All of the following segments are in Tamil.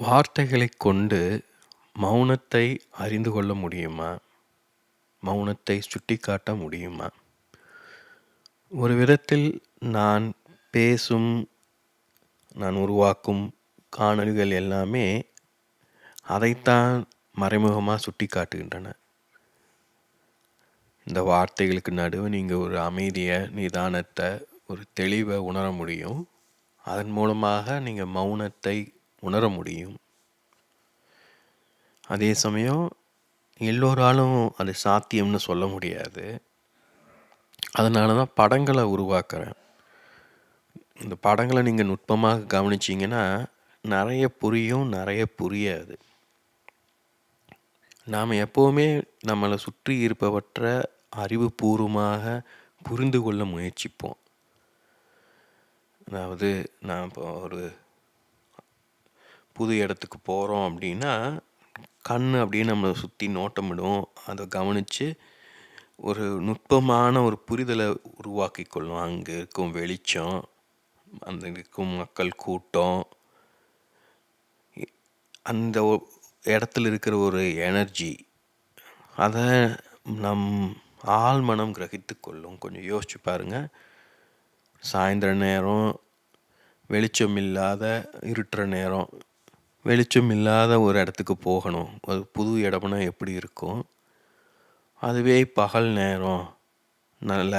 வார்த்தைகளை கொண்டு மௌனத்தை அறிந்து கொள்ள முடியுமா? மௌனத்தை சுட்டிக்காட்ட முடியுமா? ஒரு விதத்தில் நான் பேசும், நான் உருவாக்கும் காணல்கள் எல்லாமே அதைத்தான் மறைமுகமாக சுட்டி காட்டுகின்றன இந்த வார்த்தைகளுக்கு நடுவே நீங்கள் ஒரு அமைதியை நிதானத்தை ஒரு தெளிவை உணர முடியும். அதன் மூலமாக நீங்கள் மௌனத்தை உணர முடியும். அதே சமயம் எல்லோராலும் அது சாத்தியம்னு சொல்ல முடியாது. அதனால தான் படங்களை உருவாக்குறேன். இந்த படங்களை நீங்கள் நுட்பமாக கவனிச்சிங்கன்னா நிறைய புரியும், நிறைய புரியாது. நாம் எப்போவுமே நம்மளை சுற்றி இருப்பவற்றை அறிவுபூர்வமாக புரிந்து கொள்ள முயற்சிப்போம். அதாவது நான் இப்போ ஒரு புது இடத்துக்கு போகிறோம் அப்படின்னா, கண் அப்படியே நம்மளை சுற்றி நோட்டமிடும். அதை கவனித்து ஒரு நுட்பமான ஒரு புரிதலை உருவாக்கி கொள்ளும். அங்கே இருக்கும் வெளிச்சம், அந்த இருக்கும் மக்கள் கூட்டம், அந்த இடத்துல இருக்கிற ஒரு எனர்ஜி, அதை நம் ஆழ்மனம் கிரகித்து கொள்ளும். கொஞ்சம் யோசிச்சு பாருங்க. சாயந்தர நேரம், வெளிச்சம் இல்லாத இருட்டுற நேரம், வெளிச்சம் இல்லாத ஒரு இடத்துக்கு போகணும். ஒரு புது இடம்னா எப்படி இருக்கும்? அதுவே பகல் நேரம், நல்ல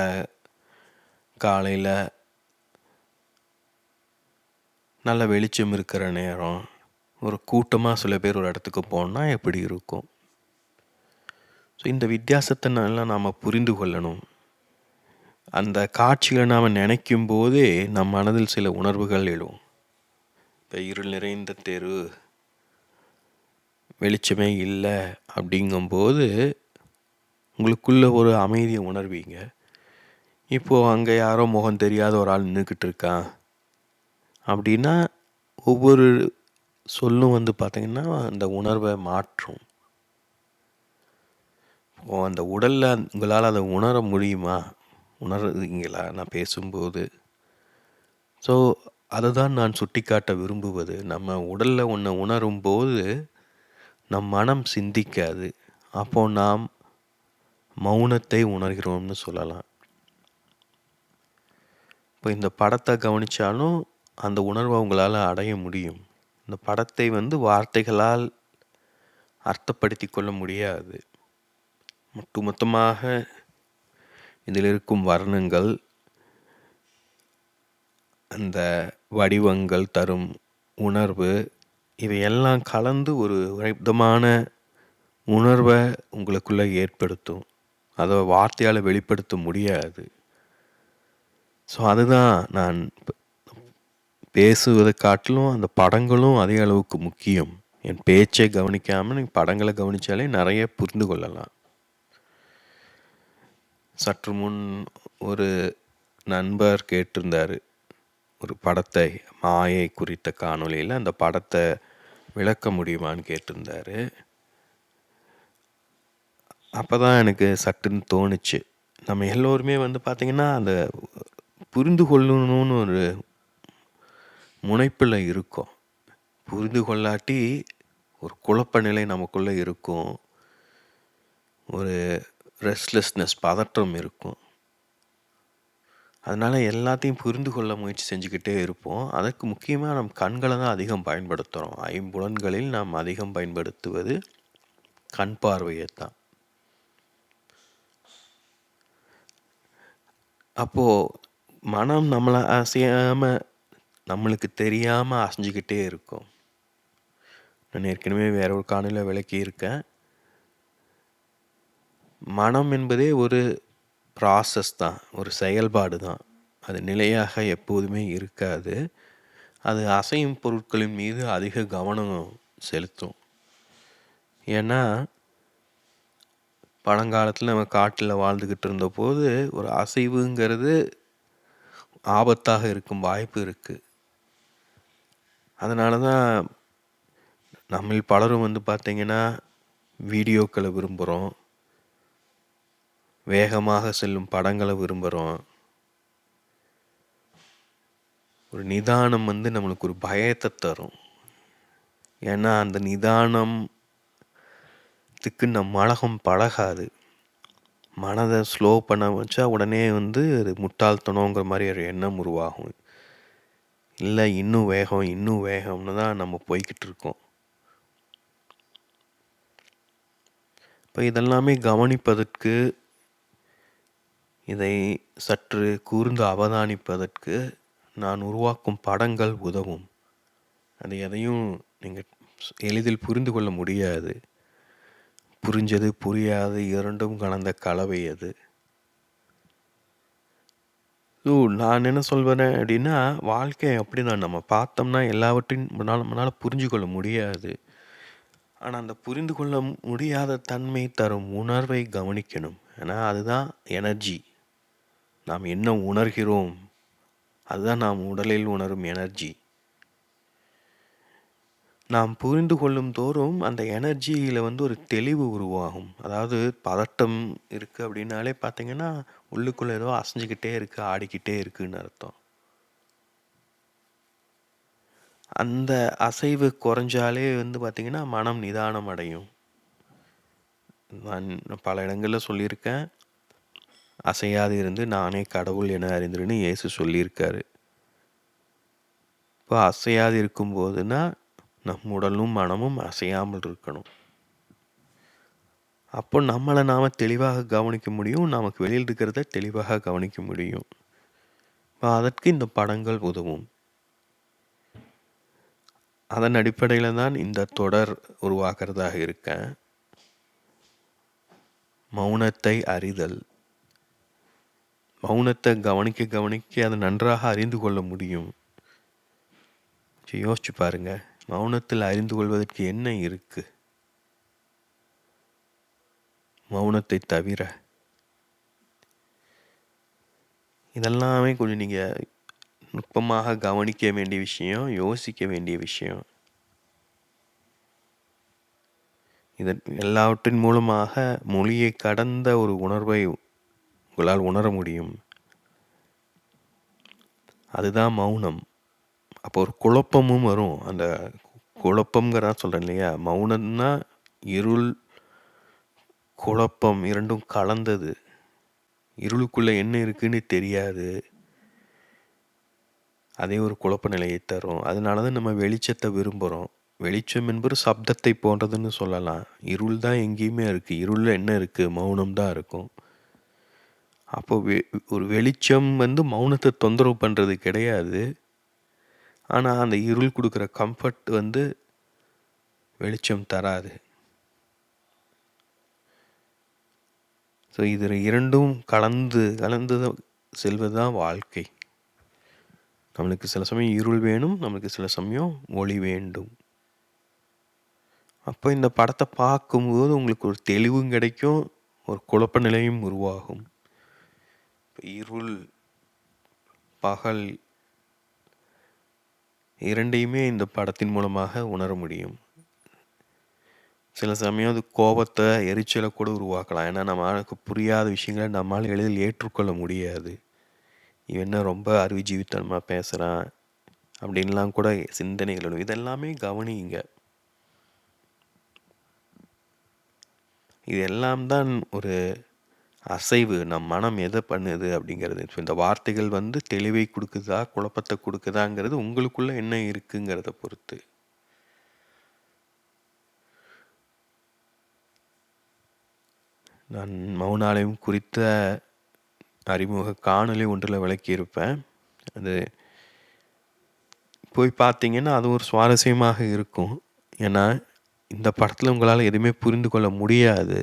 காலையில் நல்ல வெளிச்சம் இருக்கிற நேரம், ஒரு கூட்டமாக சில பேர் ஒரு இடத்துக்கு போனால் எப்படி இருக்கும்? ஸோ இந்த வித்தியாசத்தை நல்லா நாம் புரிந்து கொள்ளணும். அந்த காட்சியை நாம் நினைக்கும் போதே நம் மனதில் சில உணர்வுகள் எழும். இருள் நிறைந்த தெரு, வெளிச்சமே இல்லை அப்படிங்கும்போது, உங்களுக்குள்ளே ஒரு அமைதியை உணர்வீங்க. இப்போது அங்கே யாரோ முகம் தெரியாத ஒரு ஆள் நின்றுக்கிட்டு இருக்கான். அப்படின்னா, ஒவ்வொரு சொல்லும் வந்து பார்த்திங்கன்னா அந்த உணர்வை மாற்றும். ஓ அந்த உடலில் உங்களால் அதை உணர முடியுமா? உணர்றீங்களா நான் பேசும்போது? ஸோ, அததான் நான் சுட்டிக்காட்ட விரும்புவது. நம்ம உடல்ல ஒண்ண உணரும்போது, நம் மனம் சிந்திக்காது. அப்போ நாம் மௌனத்தை உணர்கிறோம்னு சொல்லலாம். இப்ப இந்த படத்த கவனிச்சாலும், அந்த உணர்வ உங்களால அடைய முடியும். இந்த படத்தை வந்து வார்த்தைகளால் அர்த்தப்படுத்திக் கொள்ள முடியாது. ஒட்டுமொத்தமாக இதில் இருக்கும் வர்ணங்கள், அந்த வடிவங்கள் தரும் உணர்வு, இவையெல்லாம் கலந்து ஒரு விதமான உணர்வை உங்களுக்குள்ளே ஏற்படுத்தும். அதை வார்த்தையால் வெளிப்படுத்த முடியாது. ஸோ, அதுதான் நான் பேசுவதை காட்டிலும் அந்த படங்களும் அதே அளவுக்கு முக்கியம். என் பேச்சை கவனிக்காமல் நீங்கள் படங்களை கவனிச்சாலே நிறைய புரிந்து கொள்ளலாம். சற்று முன் ஒரு நண்பர் கேட்டிருந்தார் ஒரு படத்தை மாயை குறித்த காணொளியில் அந்த படத்தை விளக்க முடியுமான்னு கேட்டிருந்தாரு. அப்பதான் எனக்கு சட்டுன்னு தோணுச்சு. நம்ம எல்லோருமே வந்து பார்த்திங்கன்னா அந்த புரிந்து கொள்ளணும்னு ஒரு முனைப்பில் இருக்கும் புரிந்து கொள்ளாட்டி ஒரு குழப்ப நிலை நமக்குள்ளே இருக்கும். ஒரு ரெஸ்ட்லெஸ்னஸ் பதற்றம் இருக்கும். அதனால எல்லாத்தையும் புரிந்து கொள்ள முயற்சி செஞ்சுக்கிட்டே இருப்போம். அதற்கு முக்கியமா நம் கண்கள தான் அதிகம் பயன்படுத்துறோம். ஐம்புலன்களில் நாம் அதிகம் பயன்படுத்துவது கண் பார்வையை தான். அப்போ மனம் நம்மள அசையாம, நம்மளுக்கு தெரியாம அசைஞ்சுக்கிட்டே இருக்கும். நான் ஏற்கனவே வேற ஒரு காணொளியில விளக்கியிருக்கேன். மனம் என்பதே ஒரு ப்ராசஸ் தான். ஒரு செயல்பாடு தான். அது நிலையாக எப்போதுமே இருக்காது. அது அசையும் பொருட்களின் மீது அதிக கவனம் செலுத்தும். ஏன்னா, பழங்காலத்தில் நம்ம காட்டில் வாழ்ந்துக்கிட்டு இருந்தபோது, ஒரு அசைவுங்கிறது ஆபத்தாக இருக்கும் வாய்ப்பு இருக்குது அதனால தான் நம்மில் பலரும் வந்து பார்த்திங்கன்னா வீடியோக்களை விரும்புகிறோம் வேகமாக செல்லும் படங்களை விரும்புகிறோம் ஒரு நிதானம் வந்து நம்மளுக்கு ஒரு பயத்தை தரும். ஏன்னா அந்த நிதானத்துக்கு நம் மழகம் பழகாது. மனதை ஸ்லோ பண்ண வச்சா உடனே வந்து அது முட்டாள்தனங்கிற மாதிரி ஒரு எண்ணம் உருவாகும். இல்லை இன்னும் வேகம் இன்னும் வேகம்னு தான் நம்ம போய்கிட்டு இருக்கோம். இப்போ இதெல்லாமே கவனிப்பதற்கு இதை சற்று கூர்ந்து அவதானிப்பதற்கு நான் உருவாக்கும் படங்கள் உதவும். அது எதையும் நீங்கள் எளிதில் புரிந்து கொள்ள முடியாது. புரிஞ்சது புரியாது இரண்டும் கலந்த கலவை அது. ஸோ நான் என்ன சொல்வேன் அப்படின்னா வாழ்க்கை அப்படி நான் நம்ம பார்த்தோம்னா எல்லாவற்றையும் நம்மளால் நம்மளால் புரிஞ்சு கொள்ள முடியாது. ஆனால் அந்த புரிந்து கொள்ள முடியாத தன்மை தரும் உணர்வை கவனிக்கணும். ஏன்னா அதுதான் எனர்ஜி. நாம் என்ன உணர்கிறோம் அதுதான் நாம் உடலில் உணரும் எனர்ஜி நாம் புரிந்து கொள்ளும் தோறும் அந்த எனர்ஜியில் வந்து ஒரு தெளிவு உருவாகும். அதாவது பதட்டம் இருக்குது அப்படின்னாலே பார்த்தீங்கன்னா உள்ளுக்குள்ளே ஏதோ அசைஞ்சிக்கிட்டே இருக்குது ஆடிக்கிட்டே இருக்குன்னு அர்த்தம். அந்த அசைவு குறைஞ்சாலே வந்து பார்த்திங்கன்னா மனம் நிதானம் அடையும். நான் பல இடங்களில் சொல்லியிருக்கேன். அசையாது இருந்து நானே கடவுள் என அறிந்திருன்னு இயேசு சொல்லியிருக்காரு. இப்போ அசையாது இருக்கும்போதுன்னா நம் உடலும் மனமும் அசையாமல் இருக்கணும். அப்போ நம்மளை நாம் தெளிவாக கவனிக்க முடியும் நமக்கு வெளியில் இருக்கிறத தெளிவாக கவனிக்க முடியும். இப்போ அதற்கு இந்த படங்கள் உதவும். அதன் அடிப்படையில் தான் இந்த தொடர் உருவாக்குறதாக இருக்கேன் மௌனத்தை அறிதல். மௌனத்தை கவனிக்க கவனிக்க அதை நன்றாக அறிந்து கொள்ள முடியும். யோசிச்சு பாருங்க. மௌனத்தில் அறிந்து கொள்வதற்கு என்ன இருக்கு? மௌனத்தை தவிர. இதெல்லாமே கொஞ்சம் நீங்கள் நுட்பமாக கவனிக்க வேண்டிய விஷயம் யோசிக்க வேண்டிய விஷயம். இதன் எல்லாவற்றின் மூலமாக மொழியை கடந்த ஒரு உணர்வை உங்களால் உணர முடியும். அதுதான் மௌனம். அப்போ ஒரு குழப்பமும் வரும். அந்த குழப்பங்கிறதா சொல்கிறேன் இல்லையா? மௌனம்னா இருள் குழப்பம் இரண்டும் கலந்தது. இருளுக்குள்ளே என்ன இருக்குன்னு தெரியாது. அதே ஒரு குழப்ப நிலையை தரும். அதனால தான் நம்ம வெளிச்சத்தை விரும்புகிறோம் வெளிச்சம் என்பது சப்தத்தை போன்றதுன்னு சொல்லலாம். இருள் தான் எங்கேயுமே இருக்குது இருளில் என்ன இருக்குது மௌனம் தான் இருக்கும். அப்போ வெ ஒரு வெளிச்சம் வந்து மௌனத்தை தொந்தரவு பண்ணுறது கிடையாது. ஆனால் அந்த இருள் கொடுக்குற கம்ஃபர்ட் வந்து வெளிச்சம் தராது. ஸோ இது இரண்டும் கலந்து கலந்து செல்வது தான் வாழ்க்கை. நம்மளுக்கு சில சமயம் இருள் வேணும் நம்மளுக்கு சில சமயம் ஒளி வேண்டும். அப்போ இந்த படத்தை பார்க்கும்போது உங்களுக்கு ஒரு தெளிவும் கிடைக்கும் ஒரு குழப்ப நிலையும் உருவாகும். இருள் பகல் இரண்டையுமே இந்த படத்தின் மூலமாக உணர முடியும். சில சமயம் அது கோபத்தை எரிச்சலை கூட உருவாக்கலாம். ஏன்னா நம்மளுக்கு புரியாத விஷயங்களை நம்மளால் எளிதில் ஏற்றுக்கொள்ள முடியாது. இவன் என்ன ரொம்ப அறிவுஜீவித்தனமாக பேசுகிறான் அப்படின்லாம் கூட சிந்தனைகள் இதெல்லாமே கவனிங்க. இது எல்லாம் தான் ஒரு அசைவு நம் மனம் எதை பண்ணுது அப்படிங்கிறது. இந்த வார்த்தைகள் வந்து தெளிவை கொடுக்குதா குழப்பத்தை கொடுக்குதாங்கிறது உங்களுக்குள்ள என்ன இருக்குங்கிறத பொறுத்து. நான் மௌனாலயம் குறித்த அறிமுக காணொலி ஒன்றில் விளக்கியிருப்பேன். அது போய் பார்த்தீங்கன்னா அது ஒரு சுவாரஸ்யமாக இருக்கும். ஏன்னா இந்த படத்தில் உங்களால் எதுவுமே புரிந்து கொள்ள முடியாது.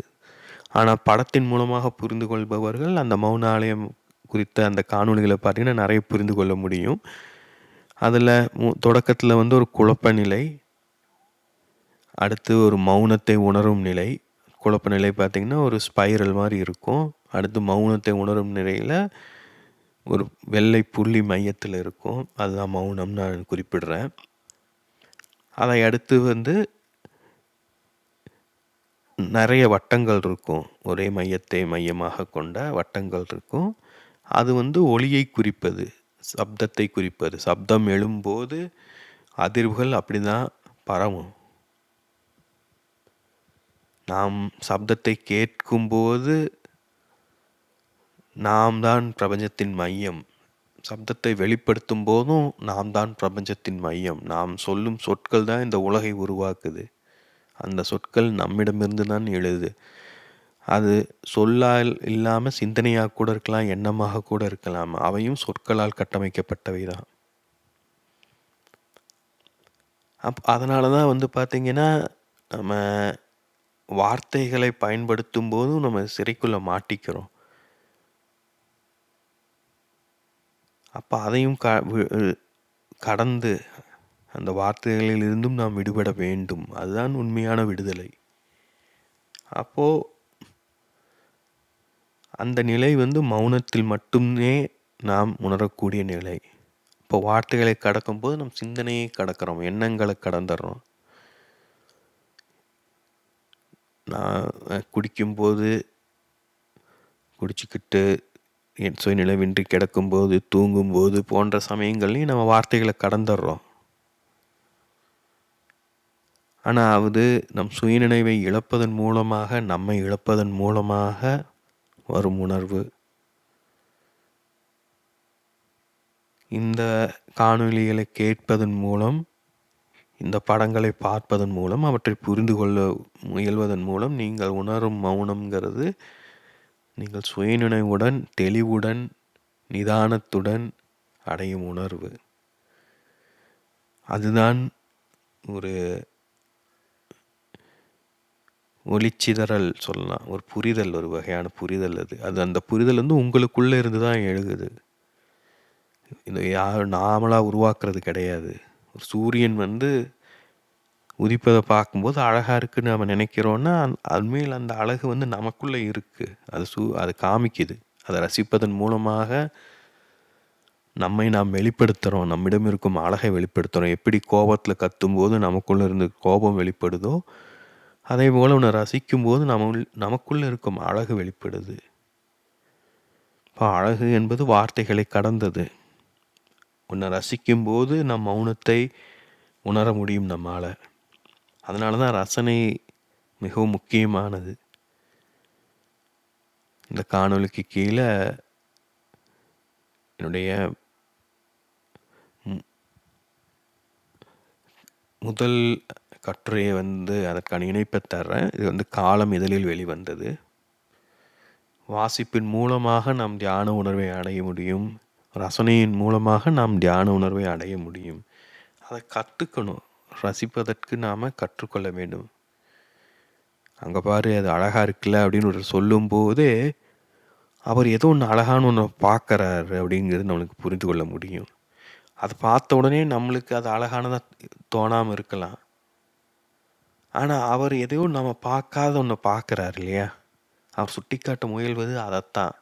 ஆனால் படத்தின் மூலமாக புரிந்து கொள்பவர்கள் அந்த மௌன ஆலயம் குறித்த அந்த காணொலிகளை பார்த்தீங்கன்னா நிறைய புரிந்து கொள்ள முடியும். அதில் தொடக்கத்தில் வந்து ஒரு குழப்ப நிலை அடுத்து ஒரு மௌனத்தை உணரும் நிலை. குழப்ப நிலை பார்த்திங்கன்னா ஒரு ஸ்பைரல் மாதிரி இருக்கும். அடுத்து மௌனத்தை உணரும் நிலையில் ஒரு வெள்ளை புள்ளி மையத்தில் இருக்கும். அதுதான் மௌனம் நான் குறிப்பிடுறேன். அதை அடுத்து வந்து நிறைய வட்டங்கள் இருக்கும். ஒரே மையத்தை மையமாக கொண்ட வட்டங்கள் இருக்கும். அது வந்து ஒளியை குறிப்பது சப்தத்தை குறிப்பது. சப்தம் எழும்போது அதிர்வுகள் அப்படி தான் பரவும். நாம் சப்தத்தை கேட்கும்போது நாம் தான் பிரபஞ்சத்தின் மையம். சப்தத்தை வெளிப்படுத்தும் போதும் நாம் தான் பிரபஞ்சத்தின் மையம். நாம் சொல்லும் சொற்கள் தான் இந்த உலகை உருவாக்குது. அந்த சொற்கள் நம்மிடமிருந்து தான் எழுது. அது சொல்லால் இல்லாமல் சிந்தனையாக கூட இருக்கலாம் எண்ணமாக கூட இருக்கலாம். அவையும் சொற்களால் கட்டமைக்கப்பட்டவை தான். அப் அதனால தான் வந்து பார்த்திங்கன்னா நம்ம வார்த்தைகளை பயன்படுத்தும் போதும் நம்ம சிறைக்குள்ளே மாட்டிக்கிறோம். அப்போ அதையும் க கடந்து அந்த வார்த்தைகளில் இருந்தும் நாம் விடுபட வேண்டும். அதுதான் உண்மையான விடுதலை. அப்போது அந்த நிலை வந்து மௌனத்தில் மட்டுமே நாம் உணரக்கூடிய நிலை. இப்போ வார்த்தைகளை கடக்கும்போது நம் சிந்தனையை கடக்கிறோம் எண்ணங்களை கடந்துடுறோம். நான் குடிக்கும்போது குடிச்சுக்கிட்டு என் சுயநிலவின்றி கிடக்கும்போது தூங்கும்போது போன்ற சமயங்கள்லையும் நம்ம வார்த்தைகளை கடந்துடுறோம். ஆனால் அது நம் சுயநினைவை இழப்பதன் மூலமாக நம்மை இழப்பதன் மூலமாக வரும் உணர்வு. இந்த காணொலிகளை கேட்பதன் மூலம் இந்த படங்களை பார்ப்பதன் மூலம் அவற்றை புரிந்து கொள்ள முயல்வதன் மூலம் நீங்கள் உணரும் மௌனம்ங்கிறது நீங்கள் சுயநினைவுடன் தெளிவுடன் நிதானத்துடன் அடையும் உணர்வு. அதுதான் ஒரு ஒளிச்சிதறல் சொல்லலாம். ஒரு புரிதல் ஒரு வகையான புரிதல் அது. அது அந்த புரிதல் வந்து உங்களுக்குள்ளே இருந்து தான் எழுகுது. இந்த யார் நாமளாக உருவாக்குறது கிடையாது. ஒரு சூரியன் வந்து உதிப்பதை பார்க்கும்போது அழகாக இருக்குன்னு நம்ம நினைக்கிறோன்னா அண்மையில் அந்த அழகு வந்து நமக்குள்ளே இருக்குது அது சூ அது காமிக்குது. அதை ரசிப்பதன் மூலமாக நம்மை நாம் வெளிப்படுத்துகிறோம் நம்மிடம் இருக்கும் அழகை வெளிப்படுத்துகிறோம் எப்படி கோபத்தில் கத்தும்போது நமக்குள்ளே இருந்து கோபம் வெளிப்படுதோ அதே போல் உன்னை ரசிக்கும்போது நம்ம நமக்குள்ளே இருக்கும் அழகு வெளிப்படுது. இப்போ அழகு என்பது வார்த்தைகளை கடந்தது. உன்னை ரசிக்கும்போது நம் மௌனத்தை உணர முடியும் நம்மால். அதனால தான் ரசனை மிகவும் முக்கியமானது. இந்த காணொலிக்கு கீழே என்னுடைய முதல் கட்டுரையை வந்து அதற்கான இணைப்பை தர்றேன். இது வந்து காலம் இதழில் வெளிவந்தது. வாசிப்பின் மூலமாக நாம் தியான உணர்வை அடைய முடியும். ரசனையின் மூலமாக நாம் தியான உணர்வை அடைய முடியும். அதை கற்றுக்கணும் ரசிப்பதற்கு நாம் கற்றுக்கொள்ள வேண்டும். அங்கே பாரு அது அழகாக இருக்குல்ல அப்படின்னு ஒரு சொல்லும்போதே அவர் ஏதோ ஒன்று அழகான ஒன்று பார்க்குறாரு அப்படிங்கிறது நம்மளுக்கு புரிந்து கொள்ள முடியும். அதை பார்த்த உடனே நம்மளுக்கு அது அழகானதாக தோணாமல் இருக்கலாம். ஆனால் அவர் எதையும் நம்ம பார்க்காத ஒன்று பார்க்குறாரு இல்லையா? அவர் சுட்டிக்காட்ட முயல்வது அதைத்தான்.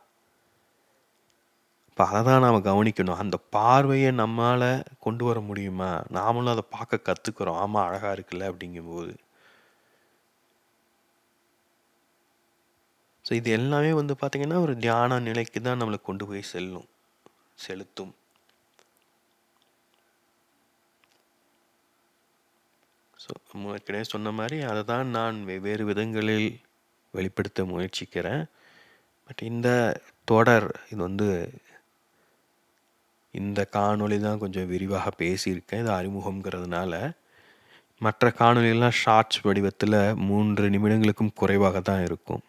இப்போ அதை தான் நாம் கவனிக்கணும். அந்த பார்வையை நம்மால் கொண்டு வர முடியுமா? நாமளும் அதை பார்க்க கற்றுக்குறோம் ஆமாம் அழகாக இருக்குல்ல அப்படிங்கும்போது. ஸோ இது எல்லாமே வந்து பார்த்திங்கன்னா ஒரு தியான நிலைக்கு தான் நம்மளை கொண்டு போய் செல்லும் செலுத்தும். ஏற்கனவே சொன்ன மாதிரி அதை தான் நான் வெவ்வேறு விதங்களில் வெளிப்படுத்த முயற்சிக்கிறேன். பட் இந்த தொடர் இது வந்து இந்த காணொளி தான் கொஞ்சம் விரிவாக பேசியிருக்கேன். இது அறிமுகங்கிறதுனால மற்ற காணொலியெல்லாம் ஷார்ட்ஸ் வடிவத்தில் மூன்று நிமிடங்களுக்கும் குறைவாக தான் இருக்கும்.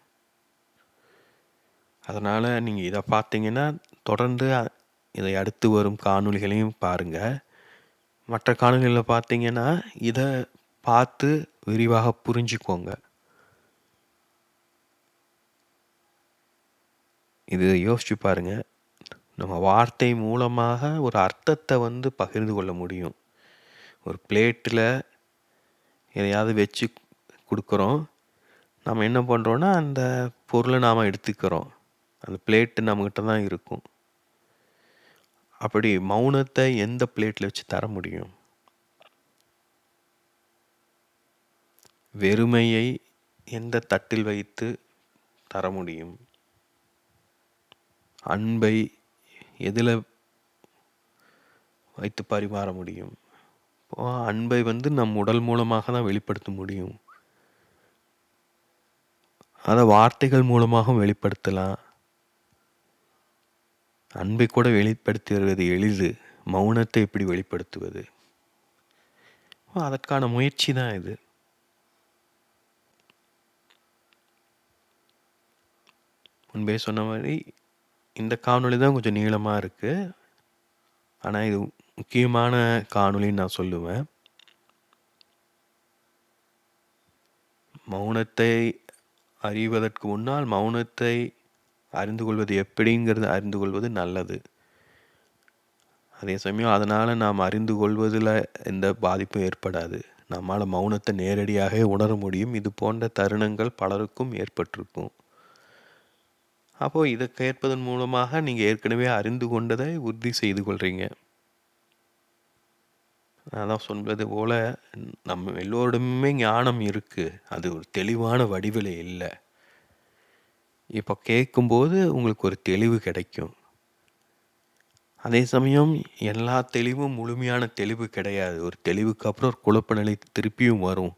அதனால் நீங்கள் இதை பார்த்தீங்கன்னா தொடர்ந்து இதை அடுத்து வரும் காணொலிகளையும் பாருங்கள் மற்ற காணொலிகளில் பார்த்தீங்கன்னா இதை பார்த்து விரிவாக புரிஞ்சுக்கோங்க. இது யோசிச்சு பாருங்க. நம்ம வார்த்தை மூலமாக ஒரு அர்த்தத்தை வந்து பகிர்ந்து கொள்ள முடியும். ஒரு பிளேட்டில் எதையாவது வச்சு கொடுக்குறோம். நம்ம என்ன பண்ணுறோன்னா அந்த பொருளை நாம் எடுத்துக்கிறோம். அந்த பிளேட்டு நம்மக்கிட்ட தான் இருக்கும். அப்படி மௌனத்தை எந்த பிளேட்டில் வச்சு தர முடியும்? வெறுமையை எந்த தட்டில் வைத்து தர முடியும்? அன்பை எதில் வைத்து பரிமாற முடியும்? அன்பை வந்து நம் உடல் மூலமாக தான் வெளிப்படுத்த முடியும். அதை வார்த்தைகள் மூலமாகவும் வெளிப்படுத்தலாம். அன்பை கூட வெளிப்படுத்தி வருவது எளிது மௌனத்தை எப்படி வெளிப்படுத்துவது? அதற்கான முயற்சி தான் இது. முன்பே சொன்ன மாதிரி இந்த காணொளி தான் கொஞ்சம் நீளமாக இருக்குது ஆனால் இது முக்கியமான காணொளின்னு நான் சொல்லுவேன். மௌனத்தை அறிவதற்கு முன்னால் மௌனத்தை அறிந்து கொள்வது எப்படிங்கிறது அறிந்து கொள்வது நல்லது. அதே சமயம் அதனால் நாம் அறிந்து கொள்வதில் எந்த பாதிப்பும் ஏற்படாது. நம்மால் மௌனத்தை நேரடியாக உணர முடியும். இது போன்ற தருணங்கள் பலருக்கும் ஏற்பட்டிருக்கும். அப்போது இதை கேட்பதன் மூலமாக நீங்கள் ஏற்கனவே அறிந்து கொண்டதை உறுதி செய்து கொள்கிறீங்க அதான் சொல்வது போல் நம்ம எல்லோரிடமுமே ஞானம் இருக்குது அது ஒரு தெளிவான வடிவில் இல்லை. இப்போ கேட்கும்போது உங்களுக்கு ஒரு தெளிவு கிடைக்கும். அதே சமயம் எல்லா தெளிவும் முழுமையான தெளிவு கிடையாது. ஒரு தெளிவுக்கு அப்புறம் ஒரு குழப்ப நிலை திருப்பியும் வரும்.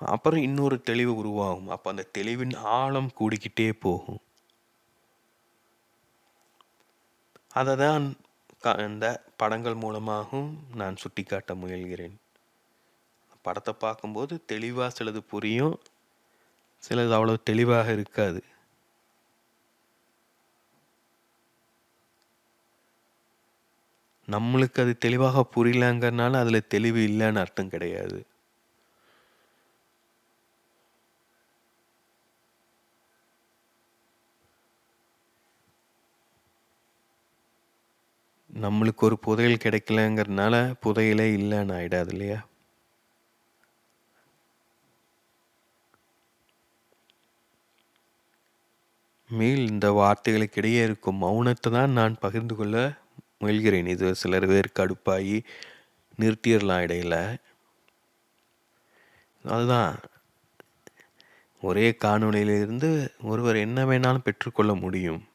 அப்புறம் இன்னொரு தெளிவு உருவாகும். அப்போ அந்த தெளிவின் ஆழம் கூடிக்கிட்டே போகும். அதை தான் இந்த படங்கள் மூலமாகவும் நான் சுட்டிக்காட்ட முயல்கிறேன். படத்தை பார்க்கும்போது தெளிவாக சிலது புரியும். சிலது அவ்வளோ தெளிவாக இருக்காது. நம்மளுக்கு அது தெளிவாக புரியலங்கிறனால அதில் தெளிவு இல்லைன்னு அர்த்தம் கிடையாது. நம்மளுக்கு ஒரு புதையல் கிடைக்கலங்கிறதுனால புதையலே இல்லைன்னு ஆயிடாது இல்லையா? மேல் இந்த வார்த்தைகளுக்கு இடையே இருக்கும் மௌனத்தை தான் நான் பகிர்ந்து கொள்ள முயல்கிறேன். இது சிலர் பேர் கடுப்பாகி நிறுத்திடலாம் இடையில. அதுதான். ஒரே காணொலியிலிருந்து ஒருவர் என்ன வேணாலும் பெற்றுக்கொள்ள முடியும்.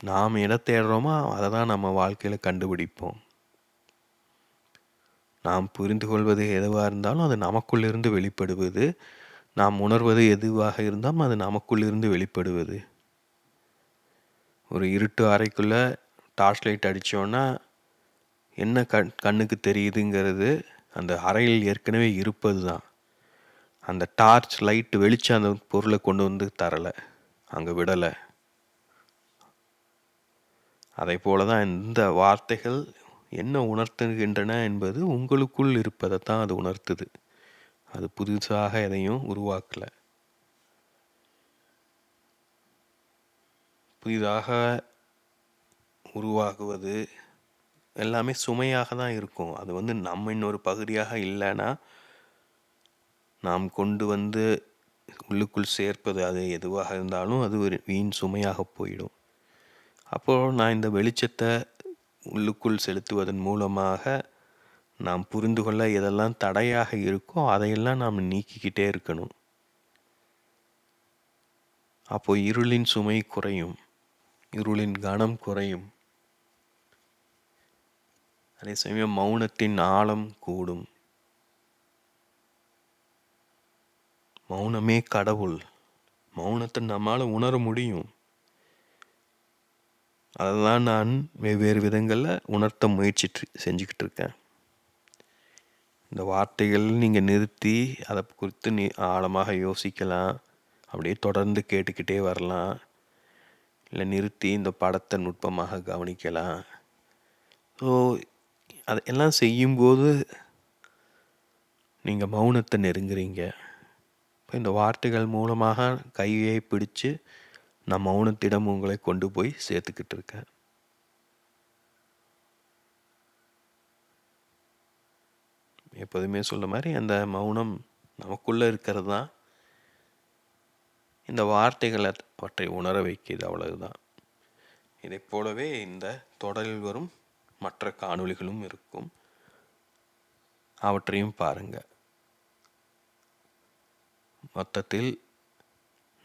நாம் எதை தேடுறோமோ அதை தான் நம்ம வாழ்க்கையில் கண்டுபிடிப்போம். நாம் புரிந்து கொள்வது எதுவாக இருந்தாலும் அது நமக்குள்ளிருந்து வெளிப்படுவது. நாம் உணர்வது எதுவாக இருந்தாலும் அது நமக்குள்ளிருந்து வெளிப்படுவது. ஒரு இருட்டு அறைக்குள்ளே டார்ச் லைட் அடித்தோன்னா என்ன கண் கண்ணுக்கு தெரியுதுங்கிறது அந்த அறையில் ஏற்கனவே இருப்பது தான் அந்த டார்ச் லைட்டு வெளிச்சம் அந்த பொருளை கொண்டு வந்து தரலை. அங்கே விடலை. அதை போல தான் இந்த வார்த்தைகள் என்ன உணர்த்துகின்றன என்பது உங்களுக்குள் இருப்பதை தான் அது உணர்த்துது. அது புதுசாக எதையும் உருவாக்கலை. புதிதாக உருவாகுவது எல்லாமே சுமையாக தான் இருக்கும். அது வந்து நம்ம இன்னொரு பகுதியாக இல்லைன்னா நாம் கொண்டு வந்து உள்ளுக்குள் சேர்ப்பது அது எதுவாக இருந்தாலும் அது ஒரு வீண் சுமையாக போயிடும். அப்போது நான் இந்த வெளிச்சத்தை உள்ளுக்குள் செலுத்துவதன் மூலமாக நாம் புரிந்து கொள்ள எதெல்லாம் தடையாக இருக்கோ அதையெல்லாம் நாம் நீக்கிக்கிட்டே இருக்கணும். அப்போ இருளின் சுமை குறையும். இருளின் கனம் குறையும். அதே சமயம் மௌனத்தின் ஆழம் கூடும். மௌனமே கடவுள். மௌனத்தை நம்மால் உணர முடியும். அதெல்லாம் நான் வெவ்வேறு விதங்களில் உணர்த்த முயற்சி செஞ்சுக்கிட்டு இருக்கேன். இந்த வார்த்தைகள் நீங்கள் நிறுத்தி அதை குறித்து நீ ஆழமாக யோசிக்கலாம். அப்படியே தொடர்ந்து கேட்டுக்கிட்டே வரலாம். இல்லை நிறுத்தி இந்த படத்தை நுட்பமாக கவனிக்கலாம். ஸோ அதை எல்லாம் செய்யும்போது நீங்கள் மௌனத்தை நெருங்குறீங்க. இப்போ இந்த வார்த்தைகள் மூலமாக கையை பிடிச்சு நான் மௌனத்திடம் உங்களை கொண்டு போய் சேர்த்துக்கிட்டு இருக்கேன். எப்போதுமே சொல்ல மாதிரி அந்த மௌனம் நமக்குள்ளே இருக்கிறது தான். இந்த வார்த்தைகளை அவற்றை உணர வைக்கிது அவ்வளவுதான். இதை போலவே இந்த தொடரில் வரும் மற்ற காணொளிகளும் இருக்கும். அவற்றையும் பாருங்கள் மொத்தத்தில்